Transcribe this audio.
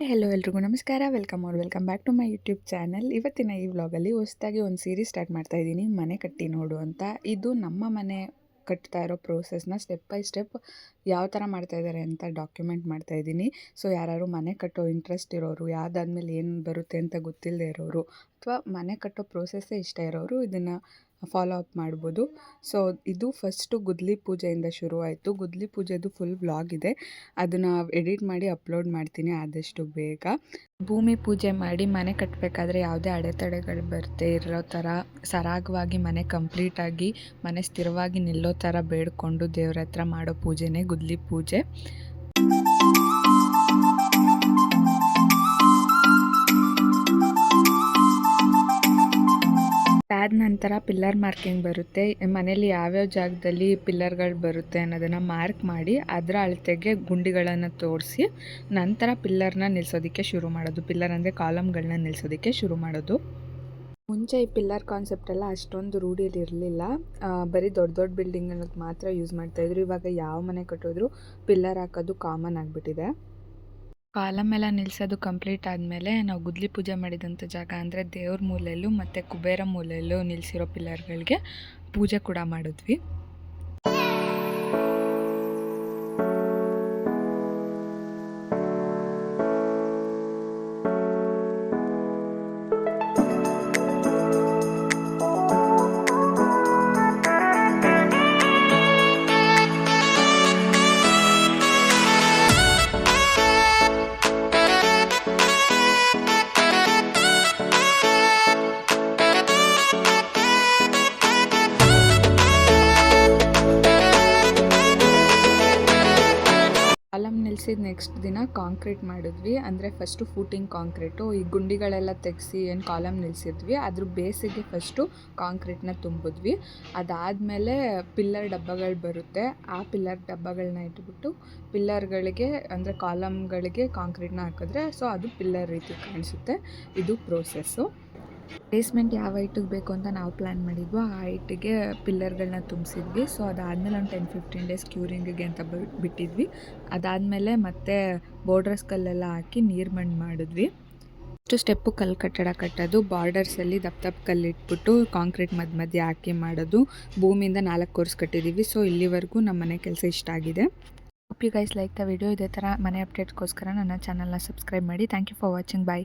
Hello ಎಲ್ರಿಗೂ ನಮಸ್ಕಾರ. Welcome are welcome back to my YouTube channel ಇವತ್ತಿನ ಈ ವ್ಲಾಗಲ್ಲಿ ಹೊಸದಾಗಿ ಒಂದು ಸೀರೀಸ್ ಸ್ಟಾರ್ಟ್ ಮಾಡ್ತಾ ಇದ್ದೀನಿ. ಮನೆ ಕಟ್ಟಿ ನೋಡು ಅಂತ. ಇದು ನಮ್ಮ ಮನೆ ಕಟ್ತಾ ಇರೋ ಪ್ರೋಸೆಸ್ನ ಸ್ಟೆಪ್ ಬೈ ಸ್ಟೆಪ್ ಯಾವ ಥರ ಮಾಡ್ತಾ ಇದ್ದಾರೆ ಅಂತ ಡಾಕ್ಯುಮೆಂಟ್ ಮಾಡ್ತಾ ಇದ್ದೀನಿ. ಸೊ ಯಾರು ಮನೆ ಕಟ್ಟೋ ಇಂಟ್ರೆಸ್ಟ್ ಇರೋರು, ಯಾವ್ದಾದ್ಮೇಲೆ ಏನು ಬರುತ್ತೆ ಅಂತ ಗೊತ್ತಿಲ್ಲದೆ ಇರೋರು, ಅಥವಾ ಮನೆ ಕಟ್ಟೋ ಪ್ರೋಸೆಸ್ಸೇ ಇಷ್ಟ ಇರೋರು, ಇದನ್ನು ಫಾಲೋ ಅಪ್ ಮಾಡ್ಬೋದು. ಸೊ ಇದು ಫಸ್ಟು ಗುದ್ಲಿ ಪೂಜೆಯಿಂದ ಶುರುವಾಯಿತು ಗುದ್ಲಿ ಪೂಜೆದು ಫುಲ್ ವ್ಲಾಗ್ ಇದೆ. ಅದನ್ನು ಎಡಿಟ್ ಮಾಡಿ ಅಪ್ಲೋಡ್ ಮಾಡ್ತೀನಿ ಆದಷ್ಟು ಬೇಗ. ಭೂಮಿ ಪೂಜೆ ಮಾಡಿ ಮನೆ ಕಟ್ಟಬೇಕಾದ್ರೆ ಯಾವುದೇ ಅಡೆತಡೆಗಳು ಬರ್ತೇ ಇರೋ ಥರ ಸರಾಗವಾಗಿ ಮನೆ ಕಂಪ್ಲೀಟಾಗಿ ಮನೆ ಸ್ಥಿರವಾಗಿ ನಿಲ್ಲೋ ಥರ ಬೇಡಿಕೊಂಡು ದೇವ್ರ ಹತ್ರ ಮಾಡೋ ಪೂಜೆನೇ ಗುದ್ಲಿ ಪೂಜೆ. ನಂತರ ಪಿಲ್ಲರ್ ಮಾರ್ಕಿಂಗ್ ಬರುತ್ತೆ. ಮನೇಲಿ ಯಾವ್ಯಾವ ಜಾಗದಲ್ಲಿ ಪಿಲ್ಲರ್ಗಳು ಬರುತ್ತೆ ಅನ್ನೋದನ್ನು ಮಾರ್ಕ್ ಮಾಡಿ ಅದರ ಅಳತೆಗೆ ಗುಂಡಿಗಳನ್ನು ತೋರಿಸಿ ನಂತರ ಪಿಲ್ಲರ್ನ ನಿಲ್ಲಿಸೋದಕ್ಕೆ ಶುರು ಮಾಡೋದು. ಪಿಲ್ಲರ್ ಅಂದರೆ ಕಾಲಮ್ಗಳನ್ನ ನಿಲ್ಲಿಸೋದಕ್ಕೆ ಶುರು ಮಾಡೋದು. ಮುಂಚೆ ಈ ಪಿಲ್ಲರ್ ಕಾನ್ಸೆಪ್ಟ್ ಎಲ್ಲ ಅಷ್ಟೊಂದು ರೂಢಿಯಲ್ಲಿ ಇರಲಿಲ್ಲ. ಬರೀ ದೊಡ್ಡ ದೊಡ್ಡ ಬಿಲ್ಡಿಂಗ್ ಅನ್ನೋದು ಮಾತ್ರ ಯೂಸ್ ಮಾಡ್ತಾಯಿದ್ರು ಇವಾಗ ಯಾವ ಮನೆ ಕಟ್ಟೋದ್ರು ಪಿಲ್ಲರ್ ಹಾಕೋದು ಕಾಮನ್ ಆಗಿಬಿಟ್ಟಿದೆ. ಕಾಲಮ್ ಎಲ್ಲ ನಿಲ್ಸೋದು ಕಂಪ್ಲೀಟ್ ಆದಮೇಲೆ ನಾವು ಗುದ್ಲಿ ಪೂಜೆ ಮಾಡಿದಂಥ ಜಾಗ ಅಂದರೆ ದೇವ್ರ ಮೂಲೆಯಲ್ಲೂ ಮತ್ತು ಕುಬೇರ ಮೂಲೆಯಲ್ಲೂ ನಿಲ್ಲಿಸಿರೋ ಪಿಲ್ಲರ್ಗಳಿಗೆ ಪೂಜೆ ಕೂಡ ಮಾಡಿದ್ವಿ. ಕಾಲಮ್ ನಿಲ್ಸಿದ ನೆಕ್ಸ್ಟ್ ದಿನ ಕಾಂಕ್ರೀಟ್ ಮಾಡಿದ್ವಿ. ಅಂದರೆ ಫಸ್ಟು ಫೂಟಿಂಗ್ ಕಾಂಕ್ರೀಟು ಈ ಗುಂಡಿಗಳೆಲ್ಲ ತೆಗೆಸಿ ಏನು ಕಾಲಮ್ ನಿಲ್ಸಿದ್ವಿ. ಅದ್ರ ಬೇಸಿಗೆ ಫಸ್ಟು ಕಾಂಕ್ರೀಟ್ನ ತುಂಬಿದ್ವಿ. ಅದಾದಮೇಲೆ ಪಿಲ್ಲರ್ ಡಬ್ಬಗಳು ಬರುತ್ತೆ. ಆ ಪಿಲ್ಲರ್ ಡಬ್ಬಗಳನ್ನ ಇಟ್ಬಿಟ್ಟು ಪಿಲ್ಲರ್ಗಳಿಗೆ ಅಂದರೆ ಕಾಲಮ್ಗಳಿಗೆ ಕಾಂಕ್ರೀಟ್ನ ಹಾಕಿದ್ರೆ ಸೊ ಅದು ಪಿಲ್ಲರ್ ರೀತಿ ಕಾಣಿಸುತ್ತೆ. ಇದು ಪ್ರೋಸೆಸ್ಸು ಬೇಸ್ಮೆಂಟ್ ಯಾವ ಹೈಟಿಗೆ ಬೇಕು ಅಂತ ನಾವು ಪ್ಲ್ಯಾನ್ ಮಾಡಿದ್ವೋ. ಆ ಹೈಟಿಗೆ ಪಿಲ್ಲರ್ಗಳನ್ನ ತುಂಬಿಸಿದ್ವಿ. ಸೊ ಅದಾದಮೇಲೆ ಒಂದು ಟೆನ್ ಫಿಫ್ಟೀನ್ ಡೇಸ್ ಕ್ಯೂರಿಂಗಿಗೆ ಅಂತ ಬಿಟ್ಟಿದ್ವಿ. ಅದಾದಮೇಲೆ ಮತ್ತೆ ಬೋರ್ಡರ್ಸ್ ಕಲ್ಲೆಲ್ಲ ಹಾಕಿ ನೀರು ಮಣ್ಣು ಮಾಡಿದ್ವಿ. ಇಷ್ಟು ಸ್ಟೆಪ್ಪು ಕಲ್ಲು ಕಟ್ಟಡ ಕಟ್ಟೋದು ಬಾರ್ಡರ್ಸಲ್ಲಿ ದಪ್ಪ ದಪ್ಪ ಕಲ್ಲು ಇಟ್ಬಿಟ್ಟು ಕಾಂಕ್ರೀಟ್ ಮಧ್ಯ ಮಧ್ಯೆ ಹಾಕಿ ಮಾಡೋದು. ಭೂಮಿಯಿಂದ ನಾಲ್ಕು ಕೋರ್ಸ್ ಕಟ್ಟಿದ್ದೀವಿ ಸೊ ಇಲ್ಲಿವರೆಗೂ ನಮ್ಮ ಮನೆ ಕೆಲಸ ಇಷ್ಟ ಆಗಿದೆ. Hope you guys like the video ಇದೇ ಥರ ಮನೆ ಅಪ್ಡೇಟ್ಗೋಸ್ಕರ ನನ್ನ ಚಾನಲ್ನ ಸಬ್ಸ್ಕ್ರೈಬ್ ಮಾಡಿ. Thank you for watching bye